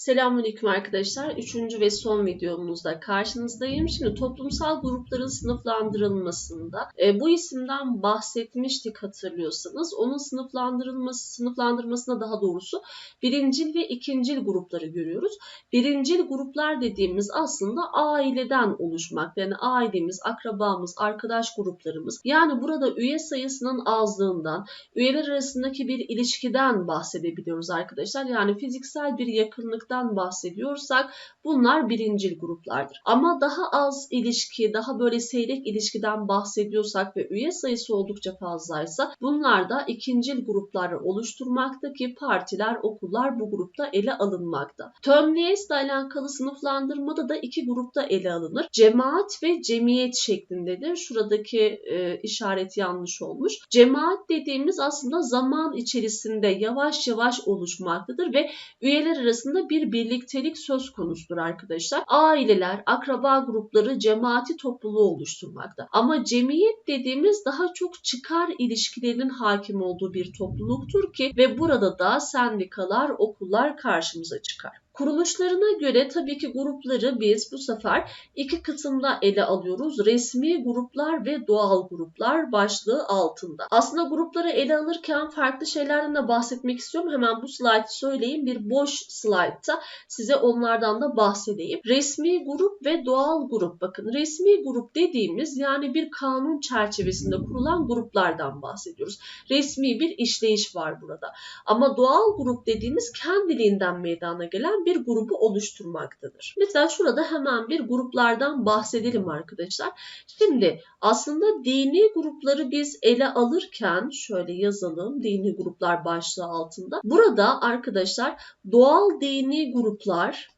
Selamünaleyküm arkadaşlar. Üçüncü ve son videomuzda karşınızdayım. Şimdi toplumsal grupların sınıflandırılmasında e, bu isimden bahsetmiştik hatırlıyorsanız. Onun sınıflandırılması, sınıflandırmasına daha doğrusu birincil ve ikincil grupları görüyoruz. Birincil gruplar dediğimiz aslında aileden oluşmak. Yani ailemiz, akrabamız, arkadaş gruplarımız. Yani burada üye sayısının azlığından, üyeler arasındaki bir ilişkiden bahsedebiliyoruz arkadaşlar. Yani fiziksel bir yakınlık ilişkilikten bahsediyorsak bunlar birincil gruplardır. Ama daha az ilişki, daha böyle seyrek ilişkiden bahsediyorsak ve üye sayısı oldukça fazlaysa bunlar da ikincil gruplar oluşturmaktaki partiler, okullar bu grupta ele alınmakta. Tömliyes ile alakalı sınıflandırmada da iki grupta ele alınır. Cemaat ve cemiyet şeklindedir. Şuradaki e, işaret yanlış olmuş. Cemaat dediğimiz aslında zaman içerisinde yavaş yavaş oluşmaktadır ve üyeler arasında bir birliktelik söz konusudur arkadaşlar. Aileler, akraba grupları cemaati topluluğu oluşturmakta. Ama cemiyet dediğimiz daha çok çıkar ilişkilerinin hakim olduğu bir topluluktur ki ve burada da sendikalar, okullar karşımıza çıkar. Kuruluşlarına göre tabii ki grupları biz bu sefer iki kısımda ele alıyoruz. Resmi gruplar ve doğal gruplar başlığı altında. Aslında grupları ele alırken farklı şeylerden de bahsetmek istiyorum. Hemen bu slide söyleyeyim. Bir boş slide'ta size onlardan da bahsedeyim. Resmi grup ve doğal grup. Bakın resmi grup dediğimiz yani bir kanun çerçevesinde kurulan gruplardan bahsediyoruz. Resmi bir işleyiş var burada. Ama doğal grup dediğimiz kendiliğinden meydana gelen bir bir grubu oluşturmaktadır. Mesela şurada hemen bir gruplardan bahsedelim arkadaşlar. Şimdi aslında dini grupları biz ele alırken şöyle yazalım dini gruplar başlığı altında. Burada arkadaşlar doğal dini gruplar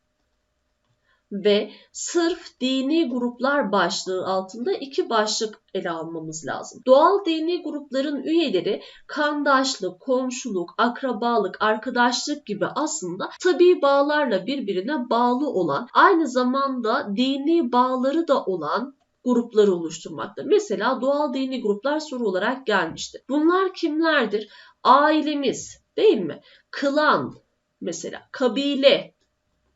ve sırf dini gruplar başlığı altında iki başlık ele almamız lazım. Doğal dini grupların üyeleri kandaşlık, komşuluk, akrabalık, arkadaşlık gibi aslında tabi bağlarla birbirine bağlı olan, aynı zamanda dini bağları da olan grupları oluşturmakta. Mesela doğal dini gruplar soru olarak gelmişti. Bunlar kimlerdir? Ailemiz değil mi? Klan mesela, kabile,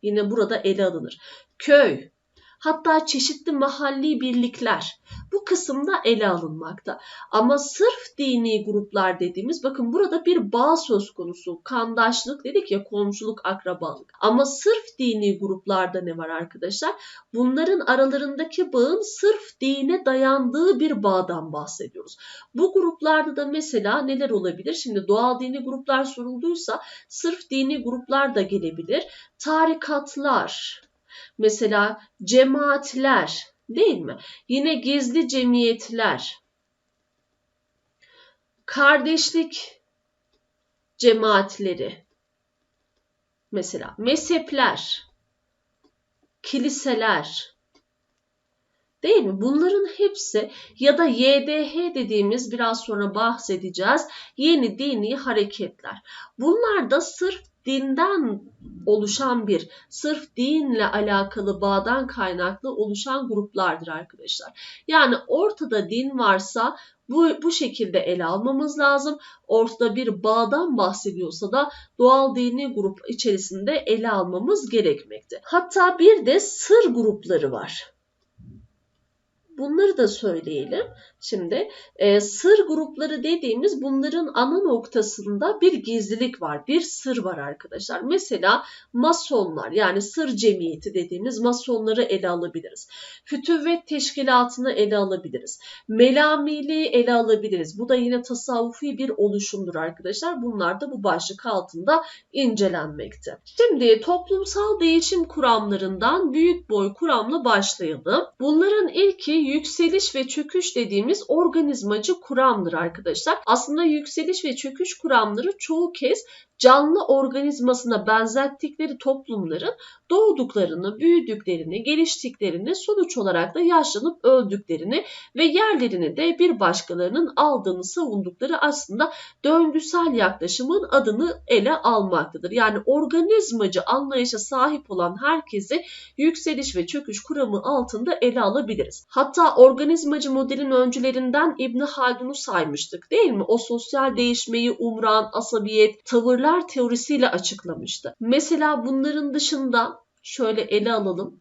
yine burada ele alınır köy, hatta çeşitli mahalli birlikler bu kısımda ele alınmakta. Ama sırf dini gruplar dediğimiz bakın burada bir bağ söz konusu. Kandaşlık dedik ya komşuluk, akrabalık. Ama sırf dini gruplarda ne var arkadaşlar? Bunların aralarındaki bağın sırf dine dayandığı bir bağdan bahsediyoruz. Bu gruplarda da mesela neler olabilir? Şimdi doğal dini gruplar sorulduysa sırf dini gruplar da gelebilir. Tarikatlar, Mesela cemaatler değil mi? Yine gizli cemiyetler. Kardeşlik cemaatleri. Mesela mezhepler, kiliseler, Değil mi? Bunların hepsi ya da YDH dediğimiz biraz sonra bahsedeceğiz yeni dini hareketler. Bunlar da sırf dinden oluşan bir, sırf dinle alakalı bağdan kaynaklı oluşan gruplardır arkadaşlar. Yani ortada din varsa bu, bu şekilde ele almamız lazım. Ortada bir bağdan bahsediyorsa da doğal dini grup içerisinde ele almamız gerekmekte. Hatta bir de sır grupları var. Bunları da söyleyelim. Şimdi e, sır grupları dediğimiz bunların ana noktasında bir gizlilik var, bir sır var arkadaşlar. Mesela masonlar yani sır cemiyeti dediğimiz masonları ele alabiliriz. Fütüvvet teşkilatını ele alabiliriz. Melamili ele alabiliriz. Bu da yine tasavvufi bir oluşumdur arkadaşlar. Bunlar da bu başlık altında incelenmekte. Şimdi toplumsal değişim kuramlarından büyük boy kuramla başlayalım. Bunların ilki yükseliş ve çöküş dediğimiz organizmacı kuramdır arkadaşlar. Aslında yükseliş ve çöküş kuramları çoğu kez canlı organizmasına benzettikleri toplumların doğduklarını, büyüdüklerini, geliştiklerini, sonuç olarak da yaşlanıp öldüklerini ve yerlerini de bir başkalarının aldığını savundukları aslında döngüsel yaklaşımın adını ele almaktadır. Yani organizmacı anlayışa sahip olan herkesi yükseliş ve çöküş kuramı altında ele alabiliriz. Hatta organizmacı modelin öncülerinden İbn Haldun'u saymıştık değil mi? O sosyal değişmeyi umran, asabiyet, tavırlar unsurlar teorisiyle açıklamıştı. Mesela bunların dışında şöyle ele alalım.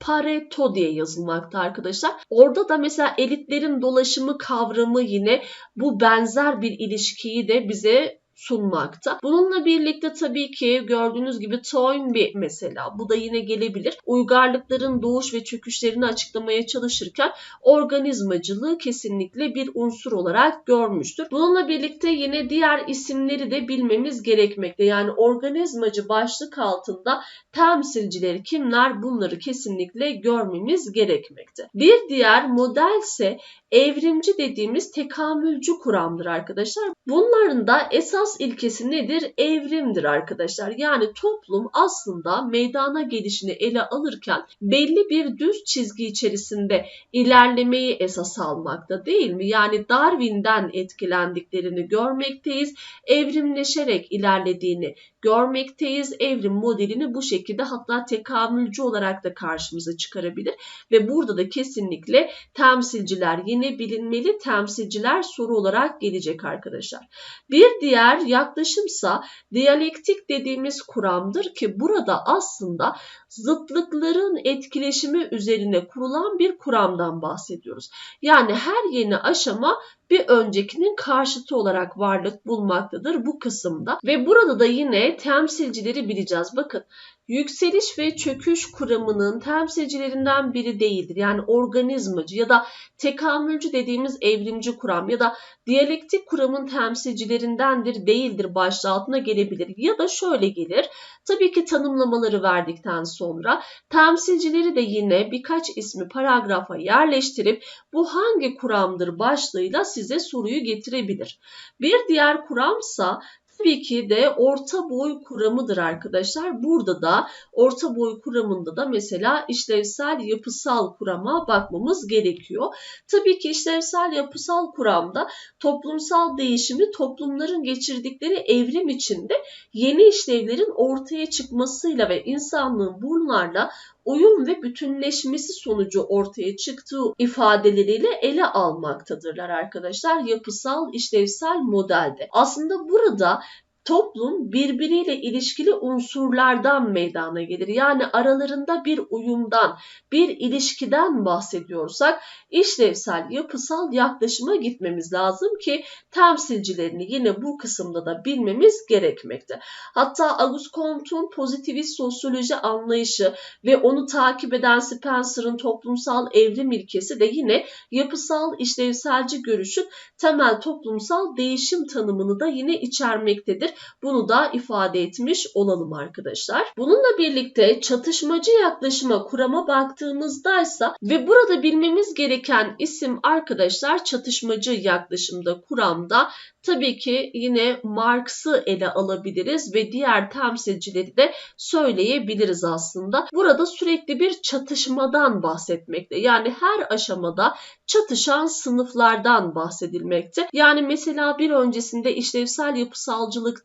Pareto diye yazılmakta arkadaşlar. Orada da mesela elitlerin dolaşımı kavramı yine bu benzer bir ilişkiyi de bize sunmakta. Bununla birlikte tabii ki gördüğünüz gibi Toynbee mesela bu da yine gelebilir. Uygarlıkların doğuş ve çöküşlerini açıklamaya çalışırken organizmacılığı kesinlikle bir unsur olarak görmüştür. Bununla birlikte yine diğer isimleri de bilmemiz gerekmekte. Yani organizmacı başlık altında temsilcileri kimler bunları kesinlikle görmemiz gerekmekte. Bir diğer model ise evrimci dediğimiz tekamülcü kuramdır arkadaşlar. Bunların da esas ilkesi nedir? Evrimdir arkadaşlar. Yani toplum aslında meydana gelişini ele alırken belli bir düz çizgi içerisinde ilerlemeyi esas almakta değil mi? Yani Darwin'den etkilendiklerini görmekteyiz. Evrimleşerek ilerlediğini görmekteyiz. Evrim modelini bu şekilde hatta tekamülcü olarak da karşımıza çıkarabilir. Ve burada da kesinlikle temsilciler yine bilinmeli temsilciler soru olarak gelecek arkadaşlar. Bir diğer yaklaşımsa diyalektik dediğimiz kuramdır ki burada aslında zıtlıkların etkileşimi üzerine kurulan bir kuramdan bahsediyoruz. Yani her yeni aşama bir öncekinin karşıtı olarak varlık bulmaktadır bu kısımda. Ve burada da yine temsilcileri bileceğiz. Bakın yükseliş ve çöküş kuramının temsilcilerinden biri değildir. Yani organizmacı ya da tekamülcü dediğimiz evrimci kuram ya da diyalektik kuramın temsilcilerindendir değildir başlığı altına gelebilir. Ya da şöyle gelir. Tabii ki tanımlamaları verdikten sonra temsilcileri de yine birkaç ismi paragrafa yerleştirip bu hangi kuramdır başlığıyla size soruyu getirebilir. Bir diğer kuramsa tabii ki de orta boy kuramıdır arkadaşlar. Burada da orta boy kuramında da mesela işlevsel yapısal kurama bakmamız gerekiyor. Tabii ki işlevsel yapısal kuramda toplumsal değişimi toplumların geçirdikleri evrim içinde yeni işlevlerin ortaya çıkmasıyla ve insanlığın bunlarla uyum ve bütünleşmesi sonucu ortaya çıktığı ifadeleriyle ele almaktadırlar arkadaşlar yapısal işlevsel modelde. Aslında burada toplum birbiriyle ilişkili unsurlardan meydana gelir. Yani aralarında bir uyumdan, bir ilişkiden bahsediyorsak işlevsel, yapısal yaklaşıma gitmemiz lazım ki temsilcilerini yine bu kısımda da bilmemiz gerekmekte. Hatta Auguste Comte'un pozitivist sosyoloji anlayışı ve onu takip eden Spencer'ın toplumsal evrim ilkesi de yine yapısal işlevselci görüşün temel toplumsal değişim tanımını da yine içermektedir. Bunu da ifade etmiş olalım arkadaşlar. Bununla birlikte çatışmacı yaklaşıma kurama baktığımızda ise ve burada bilmemiz gereken isim arkadaşlar çatışmacı yaklaşımda kuramda Tabii ki yine Marx'ı ele alabiliriz ve diğer temsilcileri de söyleyebiliriz aslında. Burada sürekli bir çatışmadan bahsetmekte. Yani her aşamada çatışan sınıflardan bahsedilmekte. Yani mesela bir öncesinde işlevsel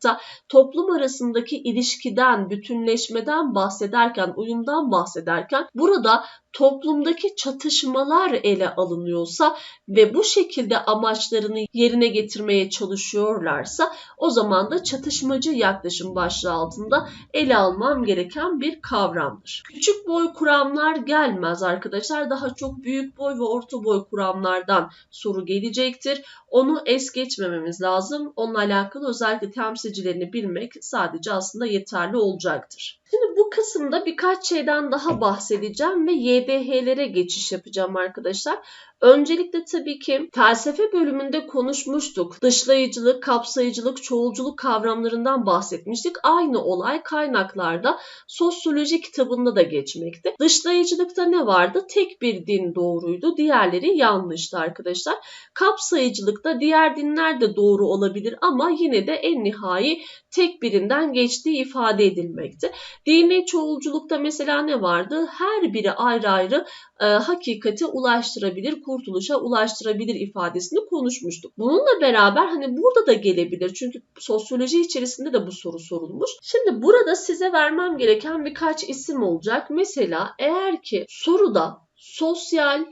yapısalcılıkta toplum arasındaki ilişkiden, bütünleşmeden bahsederken, uyumdan bahsederken burada toplumdaki çatışmalar ele alınıyorsa ve bu şekilde amaçlarını yerine getirmeye çalışıyorlarsa o zaman da çatışmacı yaklaşım başlığı altında ele almam gereken bir kavramdır. Küçük boy kuramlar gelmez arkadaşlar. Daha çok büyük boy ve orta boy kuramlardan soru gelecektir. Onu es geçmememiz lazım. Onunla alakalı özellikle temsilcilerini bilmek sadece aslında yeterli olacaktır. Şimdi bu kısımda birkaç şeyden daha bahsedeceğim ve YDH'lere geçiş yapacağım arkadaşlar. Öncelikle tabii ki felsefe bölümünde konuşmuştuk. Dışlayıcılık, kapsayıcılık, çoğulculuk kavramlarından bahsetmiştik. Aynı olay kaynaklarda sosyoloji kitabında da geçmekte. Dışlayıcılıkta ne vardı? Tek bir din doğruydu, diğerleri yanlıştı arkadaşlar. Kapsayıcılıkta diğer dinler de doğru olabilir ama yine de en nihai tek birinden geçtiği ifade edilmekte. Dini çoğulculukta mesela ne vardı? Her biri ayrı ayrı e, hakikate ulaştırabilir, kurtuluşa ulaştırabilir ifadesini konuşmuştuk. Bununla beraber hani burada da gelebilir. Çünkü sosyoloji içerisinde de bu soru sorulmuş. Şimdi burada size vermem gereken birkaç isim olacak. Mesela eğer ki soruda sosyal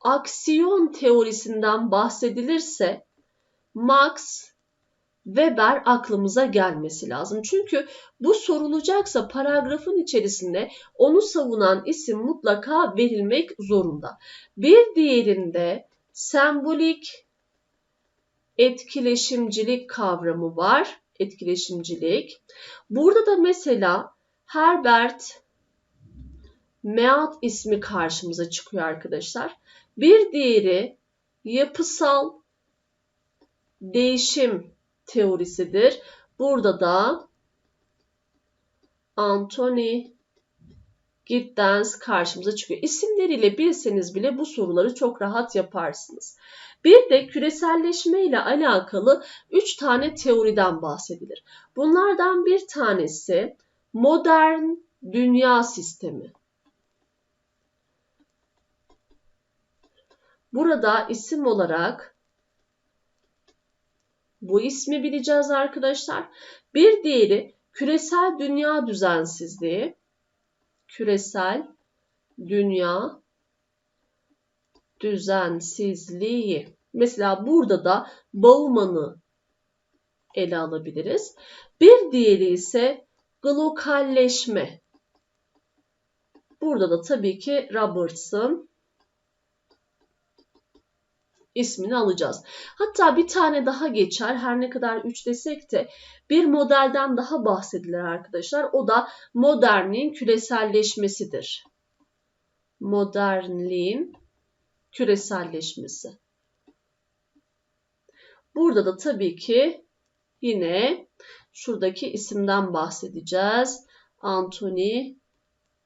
aksiyon teorisinden bahsedilirse Marx, Weber aklımıza gelmesi lazım. Çünkü bu sorulacaksa paragrafın içerisinde onu savunan isim mutlaka verilmek zorunda. Bir diğerinde sembolik etkileşimcilik kavramı var. Etkileşimcilik. Burada da mesela Herbert Mead ismi karşımıza çıkıyor arkadaşlar. Bir diğeri yapısal değişim teorisidir. Burada da Anthony Giddens karşımıza çıkıyor. İsimleriyle bilseniz bile bu soruları çok rahat yaparsınız. Bir de küreselleşme ile alakalı 3 tane teoriden bahsedilir. Bunlardan bir tanesi modern dünya sistemi. Burada isim olarak bu ismi bileceğiz arkadaşlar. Bir diğeri küresel dünya düzensizliği. Küresel dünya düzensizliği. Mesela burada da Bauman'ı ele alabiliriz. Bir diğeri ise glokalleşme. Burada da tabii ki Robertson ismini alacağız. Hatta bir tane daha geçer. Her ne kadar 3 desek de bir modelden daha bahsedilir arkadaşlar. O da modernliğin küreselleşmesidir. Modernliğin küreselleşmesi. Burada da tabii ki yine şuradaki isimden bahsedeceğiz. Anthony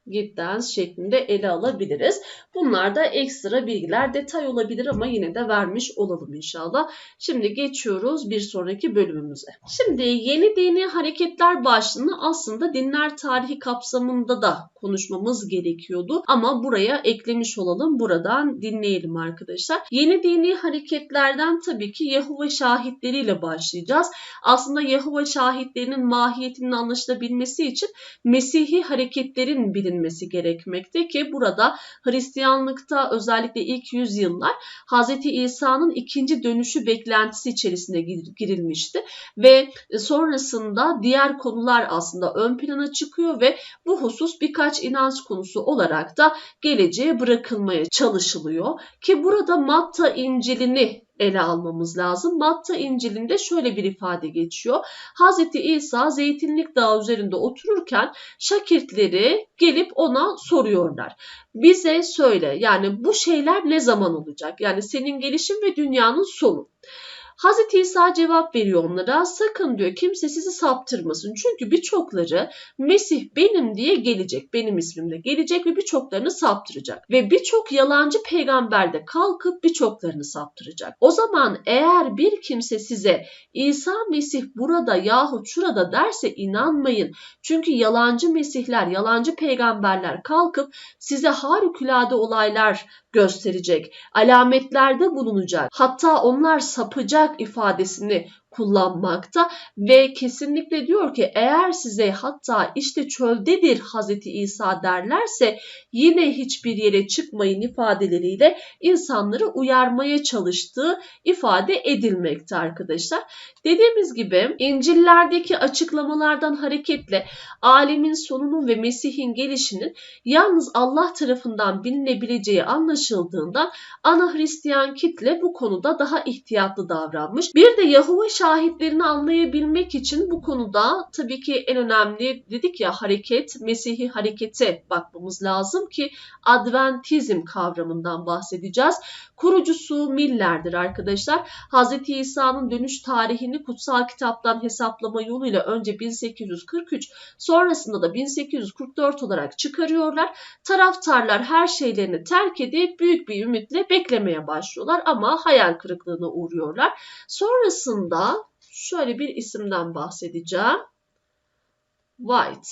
Giddens şeklinde ele alabiliriz. Bunlar da ekstra bilgiler, detay olabilir ama yine de vermiş olalım inşallah. Şimdi geçiyoruz bir sonraki bölümümüze. Şimdi yeni dini hareketler başlığını aslında dinler tarihi kapsamında da konuşmamız gerekiyordu. Ama buraya eklemiş olalım. Buradan dinleyelim arkadaşlar. Yeni dini hareketlerden tabii ki Yehova şahitleriyle başlayacağız. Aslında Yehova şahitlerinin mahiyetinin anlaşılabilmesi için Mesihi hareketlerin bilinmesi gerekmekte ki burada Hristiyanlıkta özellikle ilk yüzyıllar Hz. İsa'nın ikinci dönüşü beklentisi içerisinde girilmişti ve sonrasında diğer konular aslında ön plana çıkıyor ve bu husus birkaç birkaç inanç konusu olarak da geleceğe bırakılmaya çalışılıyor. Ki burada Matta İncil'ini ele almamız lazım. Matta İncil'inde şöyle bir ifade geçiyor. Hz. İsa zeytinlik dağı üzerinde otururken şakirtleri gelip ona soruyorlar. Bize söyle yani bu şeyler ne zaman olacak? Yani senin gelişim ve dünyanın sonu. Hazreti İsa cevap veriyor onlara sakın diyor kimse sizi saptırmasın. Çünkü birçokları Mesih benim diye gelecek. Benim ismimle gelecek ve birçoklarını saptıracak. Ve birçok yalancı peygamber de kalkıp birçoklarını saptıracak. O zaman eğer bir kimse size İsa Mesih burada yahut şurada derse inanmayın. Çünkü yalancı mesihler, yalancı peygamberler kalkıp size harikulade olaylar gösterecek. Alametlerde bulunacak. Hatta onlar sapacak ifadesini kullanmakta ve kesinlikle diyor ki eğer size hatta işte çöldedir Hazreti İsa derlerse yine hiçbir yere çıkmayın ifadeleriyle insanları uyarmaya çalıştığı ifade edilmekte arkadaşlar. Dediğimiz gibi İncil'lerdeki açıklamalardan hareketle alemin sonunun ve Mesih'in gelişinin yalnız Allah tarafından bilinebileceği anlaşıldığında ana Hristiyan kitle bu konuda daha ihtiyatlı davranmış. Bir de Yahova şahitlerini anlayabilmek için bu konuda tabii ki en önemli dedik ya hareket, Mesih'i harekete bakmamız lazım ki Adventizm kavramından bahsedeceğiz. Kurucusu Miller'dir arkadaşlar. Hz. İsa'nın dönüş tarihini kutsal kitaptan hesaplama yoluyla önce 1843 sonrasında da 1844 olarak çıkarıyorlar. Taraftarlar her şeylerini terk edip büyük bir ümitle beklemeye başlıyorlar ama hayal kırıklığına uğruyorlar. Sonrasında şöyle bir isimden bahsedeceğim. White.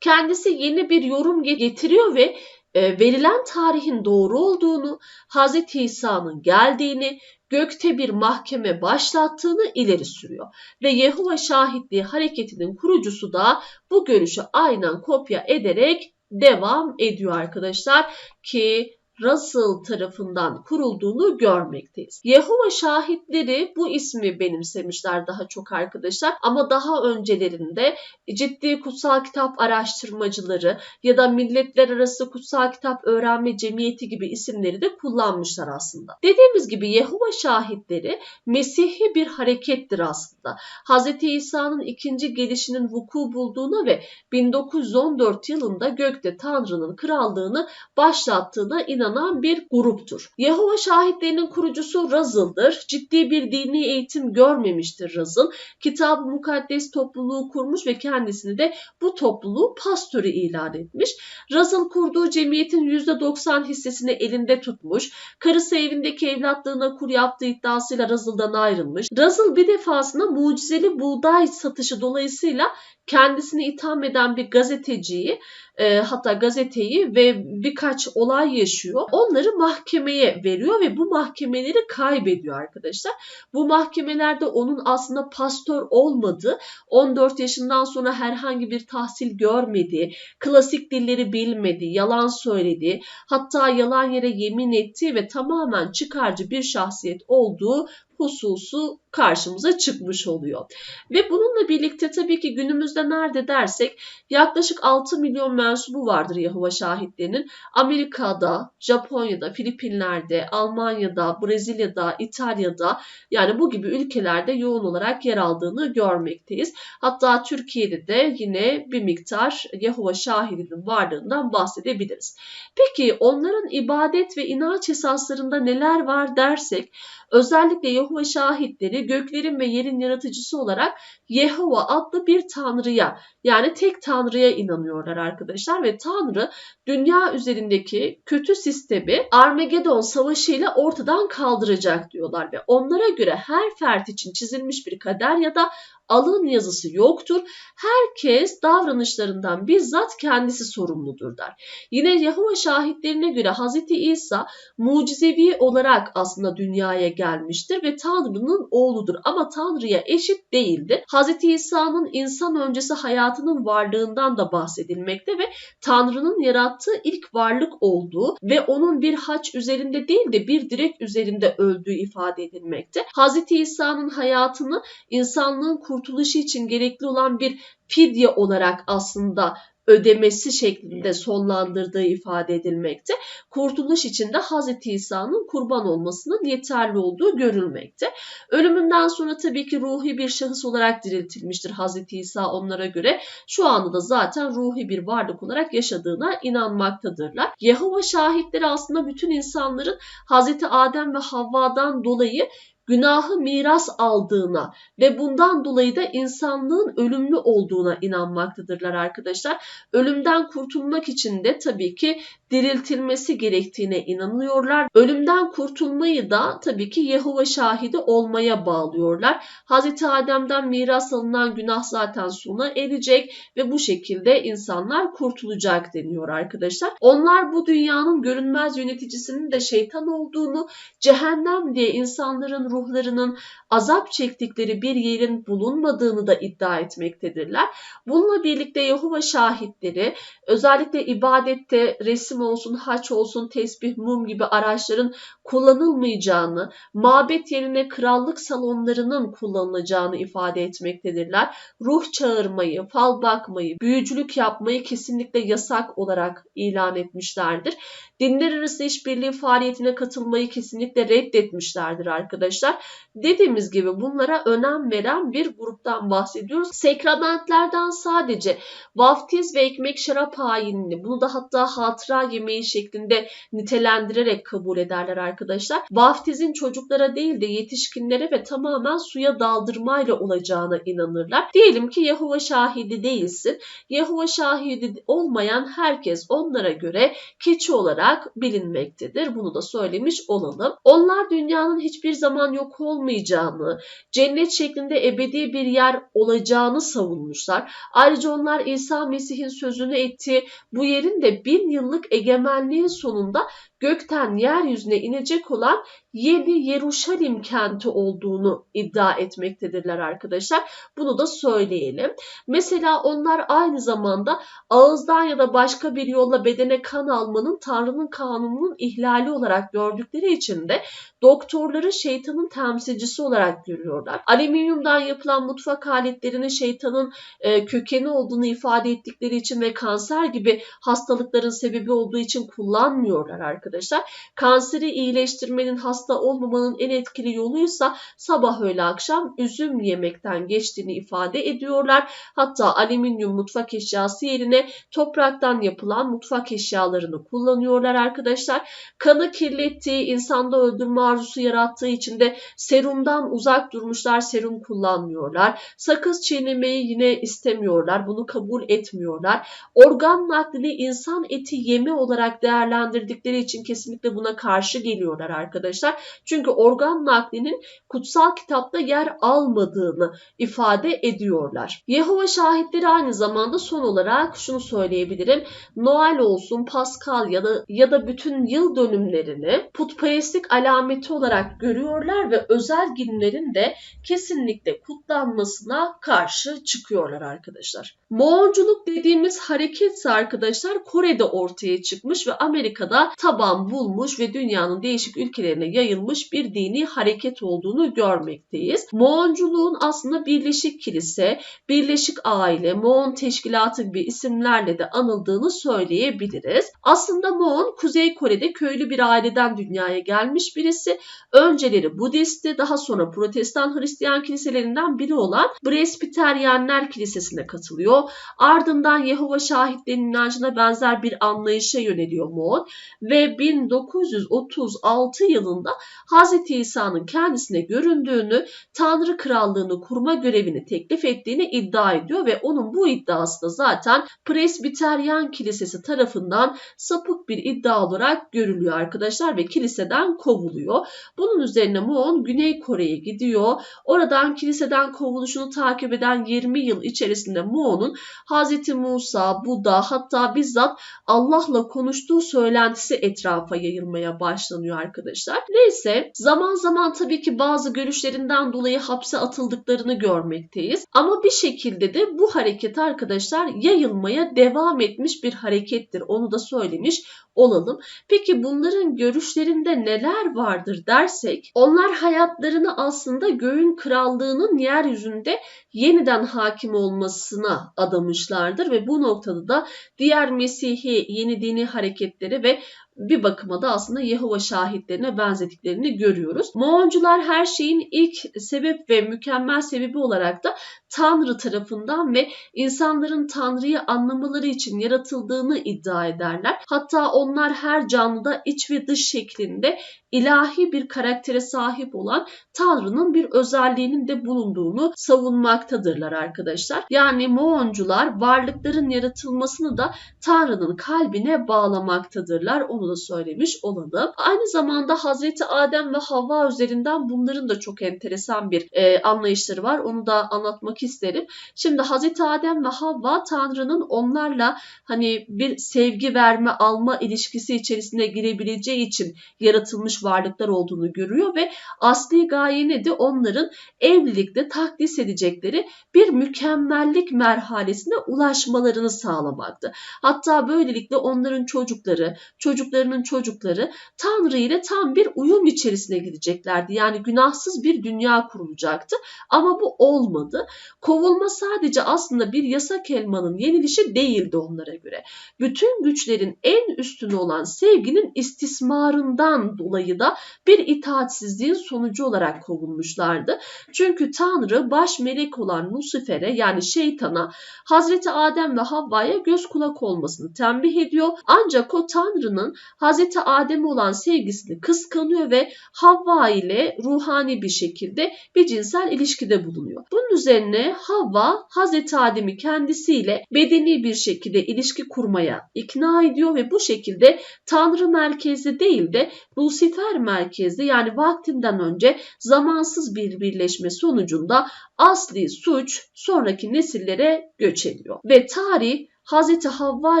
Kendisi yeni bir yorum getiriyor ve verilen tarihin doğru olduğunu, Hz. İsa'nın geldiğini, gökte bir mahkeme başlattığını ileri sürüyor. Ve Yehova Şahitliği hareketinin kurucusu da bu görüşü aynen kopya ederek devam ediyor arkadaşlar ki Russell tarafından kurulduğunu görmekteyiz. Yehova şahitleri bu ismi benimsemişler daha çok arkadaşlar ama daha öncelerinde ciddi kutsal kitap araştırmacıları ya da milletler arası kutsal kitap öğrenme cemiyeti gibi isimleri de kullanmışlar aslında. Dediğimiz gibi Yehova şahitleri Mesih'i bir harekettir aslında. Hz. İsa'nın ikinci gelişinin vuku bulduğuna ve 1914 yılında gökte Tanrı'nın krallığını başlattığına inanan bir gruptur. Yehova şahitlerinin kurucusu Russell'dır. Ciddi bir dini eğitim görmemiştir Russell. Kitab-ı Mukaddes topluluğu kurmuş ve kendisini de bu topluluğu pastörü ilan etmiş. Russell kurduğu cemiyetin %90 hissesini elinde tutmuş. Karısı evindeki evlatlığına kur yaptığı iddiasıyla Russell'dan ayrılmış. Russell bir defasında mucizeli buğday satışı dolayısıyla kendisini itham eden bir gazeteciyi e, hatta gazeteyi ve birkaç olay yaşıyor. Onları mahkemeye veriyor ve bu mahkemeleri kaybediyor arkadaşlar. Bu mahkemelerde onun aslında pastör olmadığı, 14 yaşından sonra herhangi bir tahsil görmediği, klasik dilleri bilmediği, yalan söylediği, hatta yalan yere yemin ettiği ve tamamen çıkarcı bir şahsiyet olduğu hususu karşımıza çıkmış oluyor. Ve bununla birlikte tabii ki günümüzde nerede dersek yaklaşık 6 milyon mensubu vardır Yahova şahitlerinin. Amerika'da, Japonya'da, Filipinler'de, Almanya'da, Brezilya'da, İtalya'da yani bu gibi ülkelerde yoğun olarak yer aldığını görmekteyiz. Hatta Türkiye'de de yine bir miktar Yahova şahidinin varlığından bahsedebiliriz. Peki onların ibadet ve inanç esaslarında neler var dersek özellikle Yahova şahitleri göklerin ve yerin yaratıcısı olarak Yehova adlı bir tanrıya yani tek tanrıya inanıyorlar arkadaşlar. Ve tanrı dünya üzerindeki kötü sistemi Armagedon savaşıyla ortadan kaldıracak diyorlar. Ve onlara göre her fert için çizilmiş bir kader ya da alın yazısı yoktur. Herkes davranışlarından bizzat kendisi sorumludur der. Yine Yahova şahitlerine göre Hz. İsa mucizevi olarak aslında dünyaya gelmiştir ve Tanrı'nın oğludur ama Tanrı'ya eşit değildir. Hz. İsa'nın insan öncesi hayatının varlığından da bahsedilmekte ve Tanrı'nın yarattığı ilk varlık olduğu ve onun bir haç üzerinde değil de bir direk üzerinde öldüğü ifade edilmekte. Hz. İsa'nın hayatını insanlığın kurtuluşu için gerekli olan bir fidye olarak aslında ödemesi şeklinde sonlandırdığı ifade edilmekte. Kurtuluş için de Hz. İsa'nın kurban olmasının yeterli olduğu görülmekte. Ölümünden sonra tabii ki ruhi bir şahıs olarak diriltilmiştir Hz. İsa onlara göre. Şu anda da zaten ruhi bir varlık olarak yaşadığına inanmaktadırlar. Yehova şahitleri aslında bütün insanların Hz. Adem ve Havva'dan dolayı günahı miras aldığına ve bundan dolayı da insanlığın ölümlü olduğuna inanmaktadırlar arkadaşlar. Ölümden kurtulmak için de tabii ki diriltilmesi gerektiğine inanıyorlar. Ölümden kurtulmayı da tabii ki Yehova şahidi olmaya bağlıyorlar. Hz. Adem'den miras alınan günah zaten sona erecek ve bu şekilde insanlar kurtulacak deniyor arkadaşlar. Onlar bu dünyanın görünmez yöneticisinin de şeytan olduğunu, cehennem diye insanların ruhlarının azap çektikleri bir yerin bulunmadığını da iddia etmektedirler. Bununla birlikte Yehova şahitleri özellikle ibadette resim olsun, haç olsun, tesbih, mum gibi araçların kullanılmayacağını, mabet yerine krallık salonlarının kullanılacağını ifade etmektedirler. Ruh çağırmayı, fal bakmayı, büyücülük yapmayı kesinlikle yasak olarak ilan etmişlerdir. Dinler arası işbirliği faaliyetine katılmayı kesinlikle reddetmişlerdir arkadaşlar. Dediğimiz gibi bunlara önem veren bir gruptan bahsediyoruz. Sekramentlerden sadece vaftiz ve ekmek şarap hainini bunu da hatta hatıra yemeği şeklinde nitelendirerek kabul ederler arkadaşlar. Vaftizin çocuklara değil de yetişkinlere ve tamamen suya daldırmayla olacağına inanırlar. Diyelim ki Yehova şahidi değilsin. Yehova şahidi olmayan herkes onlara göre keçi olarak bilinmektedir. Bunu da söylemiş olalım. Onlar dünyanın hiçbir zaman yok olmayacağını, cennet şeklinde ebedi bir yer olacağını savunmuşlar. Ayrıca onlar İsa Mesih'in sözünü ettiği bu yerin de bin yıllık egemenliğin sonunda gökten yeryüzüne inecek olan yeni Yeruşalim kenti olduğunu iddia etmektedirler arkadaşlar. Bunu da söyleyelim. Mesela onlar aynı zamanda ağızdan ya da başka bir yolla bedene kan almanın Tanrı'nın kanununun ihlali olarak gördükleri için de doktorları şeytanın temsilcisi olarak görüyorlar. Alüminyumdan yapılan mutfak aletlerini şeytanın e, kökeni olduğunu ifade ettikleri için ve kanser gibi hastalıkların sebebi olduğu için kullanmıyorlar arkadaşlar. Kanseri iyileştirmenin hasta olmamanın en etkili yoluysa sabah öğle akşam üzüm yemekten geçtiğini ifade ediyorlar. Hatta alüminyum mutfak eşyası yerine topraktan yapılan mutfak eşyalarını kullanıyorlar arkadaşlar. Kanı kirlettiği, insanda öldürme arzusu yarattığı için de serumdan uzak durmuşlar, serum kullanmıyorlar. Sakız çiğnemeyi yine istemiyorlar, bunu kabul etmiyorlar. Organ naklini insan eti yemi olarak değerlendirdikleri için kesinlikle buna karşı geliyorlar arkadaşlar. Çünkü organ naklinin kutsal kitapta yer almadığını ifade ediyorlar. Yehova şahitleri aynı zamanda son olarak şunu söyleyebilirim. Noel olsun, Pascal ya da ya da bütün yıl dönümlerini putperestlik alameti olarak görüyorlar ve özel günlerin de kesinlikle kutlanmasına karşı çıkıyorlar arkadaşlar. Moğolculuk dediğimiz hareketse arkadaşlar Kore'de ortaya çıkmış ve Amerika'da taban bulmuş ve dünyanın değişik ülkelerine yayılmış bir dini hareket olduğunu görmekteyiz. Moğolculuğun aslında Birleşik Kilise, Birleşik Aile, Moğol Teşkilatı gibi isimlerle de anıldığını söyleyebiliriz. Aslında Moğol Kuzey Kore'de köylü bir aileden dünyaya gelmiş birisi. Önceleri Budist'ti, daha sonra Protestan Hristiyan kiliselerinden biri olan Presbiteryenler Kilisesi'ne katılıyor. Ardından Yehova şahitlerinin inancına benzer bir anlayışa yöneliyor Moğol ve 1936 yılında Hz. İsa'nın kendisine göründüğünü, Tanrı krallığını kurma görevini teklif ettiğini iddia ediyor ve onun bu iddiası da zaten Presbiteryen Kilisesi tarafından sapık bir iddia olarak görülüyor arkadaşlar ve kiliseden kovuluyor. Bunun üzerine Moon Güney Kore'ye gidiyor. Oradan kiliseden kovuluşunu takip eden 20 yıl içerisinde Moon'un Hz. Musa, Buda hatta bizzat Allah'la konuştuğu söylentisi etrafa yayılmaya başlanıyor arkadaşlar. Neyse zaman zaman tabii ki bazı görüşlerinden dolayı hapse atıldıklarını görmekteyiz. Ama bir şekilde de bu hareket arkadaşlar yayılmaya devam etmiş bir harekettir. Onu da söylemiş olalım. Peki bunların görüşlerinde neler vardır dersek onlar hayatlarını aslında göğün krallığının yeryüzünde yeniden hakim olmasına adamışlardır ve bu noktada da diğer Mesih'i yeni dini hareketleri ve bir bakıma da aslında Yehova şahitlerine benzediklerini görüyoruz. Moğolcular her şeyin ilk sebep ve mükemmel sebebi olarak da Tanrı tarafından ve insanların Tanrı'yı anlamaları için yaratıldığını iddia ederler. Hatta onlar her canlıda iç ve dış şeklinde ilahi bir karaktere sahip olan Tanrı'nın bir özelliğinin de bulunduğunu savunmaktadırlar arkadaşlar. Yani Moğoncular varlıkların yaratılmasını da Tanrı'nın kalbine bağlamaktadırlar. Onu da söylemiş olalım. Aynı zamanda Hazreti Adem ve Havva üzerinden bunların da çok enteresan bir e, anlayışları var. Onu da anlatmak isterim. Şimdi Hazreti Adem ve Havva Tanrı'nın onlarla hani bir sevgi verme alma ilişkisi içerisine girebileceği için yaratılmış varlıklar olduğunu görüyor ve asli gaye nedir? Onların evlilikte takdis edecekleri bir mükemmellik merhalesine ulaşmalarını sağlamaktı. Hatta böylelikle onların çocukları, çocuklarının çocukları Tanrı ile tam bir uyum içerisine gideceklerdi. Yani günahsız bir dünya kurulacaktı. Ama bu olmadı. Kovulma sadece aslında bir yasak elmanın yenilişi değildi onlara göre. Bütün güçlerin en üstünü olan sevginin istismarından dolayı da bir itaatsizliğin sonucu olarak kovulmuşlardı. Çünkü Tanrı baş melek olan Lucifer'e yani şeytana Hazreti Adem ve Havva'ya göz kulak olmasını tembih ediyor. Ancak o Tanrı'nın Hazreti Adem'e olan sevgisini kıskanıyor ve Havva ile ruhani bir şekilde bir cinsel ilişkide bulunuyor. Bunun üzerine Havva Hazreti Adem'i kendisiyle bedeni bir şekilde ilişki kurmaya ikna ediyor ve bu şekilde Tanrı merkezli değil de Lucifer merkezli yani vaktinden önce zamansız bir birleşme sonucunda asli suç sonraki nesillere göç ediyor. Ve tarih Hazreti Havva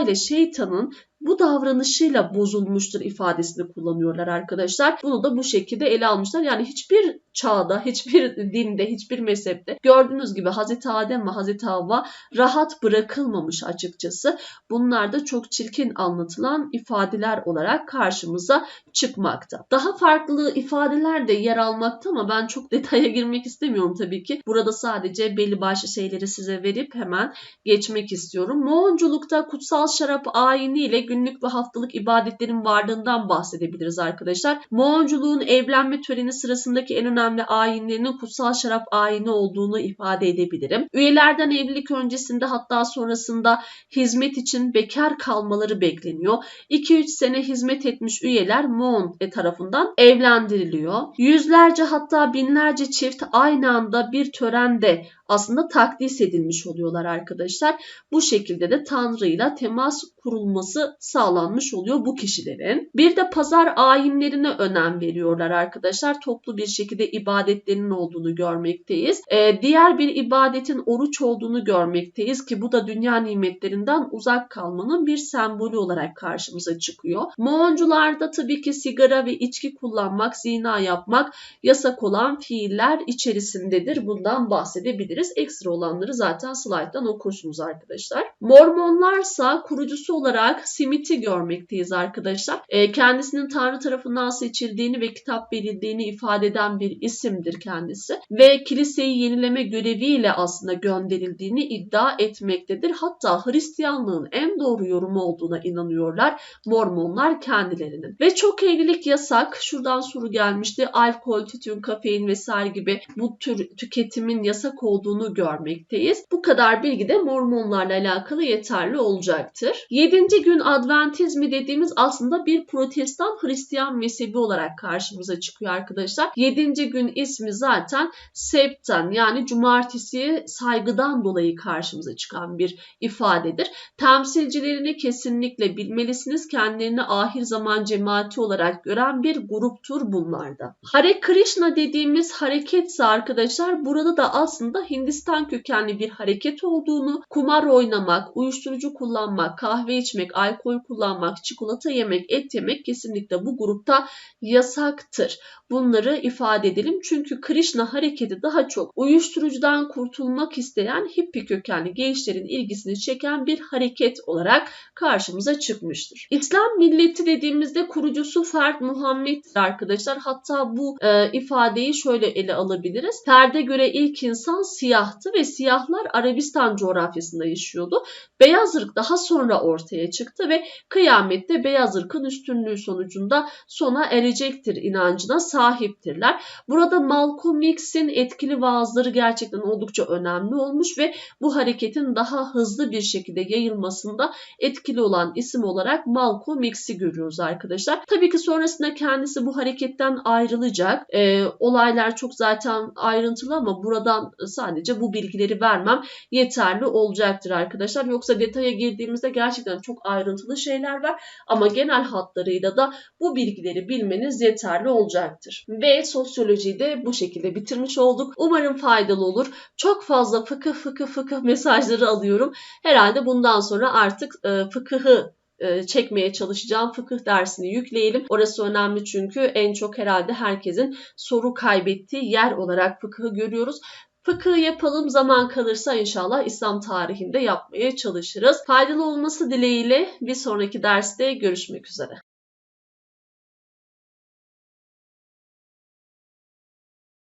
ile şeytanın bu davranışıyla bozulmuştur ifadesini kullanıyorlar arkadaşlar. Bunu da bu şekilde ele almışlar. Yani hiçbir çağda, hiçbir dinde, hiçbir mezhepte gördüğünüz gibi Hazreti Adem ve Hazreti Havva rahat bırakılmamış açıkçası. Bunlar da çok çirkin anlatılan ifadeler olarak karşımıza çıkmakta. Daha farklı ifadeler de yer almakta ama ben çok detaya girmek istemiyorum tabii ki. Burada sadece belli başlı şeyleri size verip hemen geçmek istiyorum. Moğonculukta kutsal şarap ayini ile günlük ve haftalık ibadetlerin varlığından bahsedebiliriz arkadaşlar. Moğonculuğun evlenme töreni sırasındaki en önemli ayinlerinin kutsal şarap ayini olduğunu ifade edebilirim. Üyelerden evlilik öncesinde hatta sonrasında hizmet için bekar kalmaları bekleniyor. 2-3 sene hizmet etmiş üyeler Moğon tarafından evlendiriliyor. Yüzlerce hatta binlerce çift aynı anda bir törende aslında takdis edilmiş oluyorlar arkadaşlar. Bu şekilde de Tanrı ile temas kurulması sağlanmış oluyor bu kişilerin. Bir de pazar ayinlerine önem veriyorlar arkadaşlar. Toplu bir şekilde ibadetlerinin olduğunu görmekteyiz. Ee, diğer bir ibadetin oruç olduğunu görmekteyiz ki bu da dünya nimetlerinden uzak kalmanın bir sembolü olarak karşımıza çıkıyor. Moğoncularda tabii ki sigara ve içki kullanmak, zina yapmak yasak olan fiiller içerisindedir. Bundan bahsedebiliriz. Ekstra olanları zaten slayttan okursunuz arkadaşlar. Mormonlarsa kurucusu olarak Smith'i görmekteyiz arkadaşlar. E, kendisinin Tanrı tarafından seçildiğini ve kitap verildiğini ifade eden bir isimdir kendisi. Ve kiliseyi yenileme göreviyle aslında gönderildiğini iddia etmektedir. Hatta Hristiyanlığın en doğru yorumu olduğuna inanıyorlar Mormonlar kendilerinin. Ve çok evlilik yasak. Şuradan soru gelmişti. Alkol, tütün, kafein vesaire gibi bu tür tüketimin yasak olduğunu görmekteyiz. Bu kadar bilgi de Mormonlarla alakalı yeterli olacaktır. Yedinci gün Adventizmi dediğimiz aslında bir protestan Hristiyan mezhebi olarak karşımıza çıkıyor arkadaşlar. Yedinci gün ismi zaten Septan yani cumartesiye saygıdan dolayı karşımıza çıkan bir ifadedir. Temsilcilerini kesinlikle bilmelisiniz. Kendilerini ahir zaman cemaati olarak gören bir gruptur bunlarda. Hare Krishna dediğimiz hareketse arkadaşlar burada da aslında Hindistan kökenli bir hareket olduğunu, kumar oynamak, uyuşturucu kullanmak, kahve içmek, alkol kullanmak, çikolata yemek, et yemek kesinlikle bu grupta yasaktır. Bunları ifade edelim. Çünkü Krishna hareketi daha çok uyuşturucudan kurtulmak isteyen hippi kökenli gençlerin ilgisini çeken bir hareket olarak karşımıza çıkmıştır. İslam milleti dediğimizde kurucusu Ferd Muhammed'dir arkadaşlar. Hatta bu e, ifadeyi şöyle ele alabiliriz. Ferd'e göre ilk insan siyahtı ve siyahlar Arabistan coğrafyasında yaşıyordu. Beyaz ırk daha sonra ortaya çıktı ve kıyamette beyaz ırkın üstünlüğü sonucunda sona erecektir inancına sahiptirler. Burada Malcolm X'in etkili vaazları gerçekten oldukça önemli olmuş ve bu hareketin daha hızlı bir şekilde yayılmasında etkili olan isim olarak Malcolm X'i görüyoruz arkadaşlar. Tabii ki sonrasında kendisi bu hareketten ayrılacak. Ee, olaylar çok zaten ayrıntılı ama buradan sadece bu bilgileri vermem yeterli olacaktır arkadaşlar. Yoksa detaya girdiğimizde gerçekten çok ayrıntılı şeyler var ama genel hatlarıyla da bu bilgileri bilmeniz yeterli olacaktır. Ve sosyolojiyi de bu şekilde bitirmiş olduk. Umarım faydalı olur. Çok fazla fıkıh fıkıh fıkıh mesajları alıyorum. Herhalde bundan sonra artık e, fıkıhı e, çekmeye çalışacağım. Fıkıh dersini yükleyelim. Orası önemli çünkü en çok herhalde herkesin soru kaybettiği yer olarak fıkıhı görüyoruz. Fıkıh yapalım zaman kalırsa inşallah İslam tarihinde yapmaya çalışırız. Faydalı olması dileğiyle bir sonraki derste görüşmek üzere.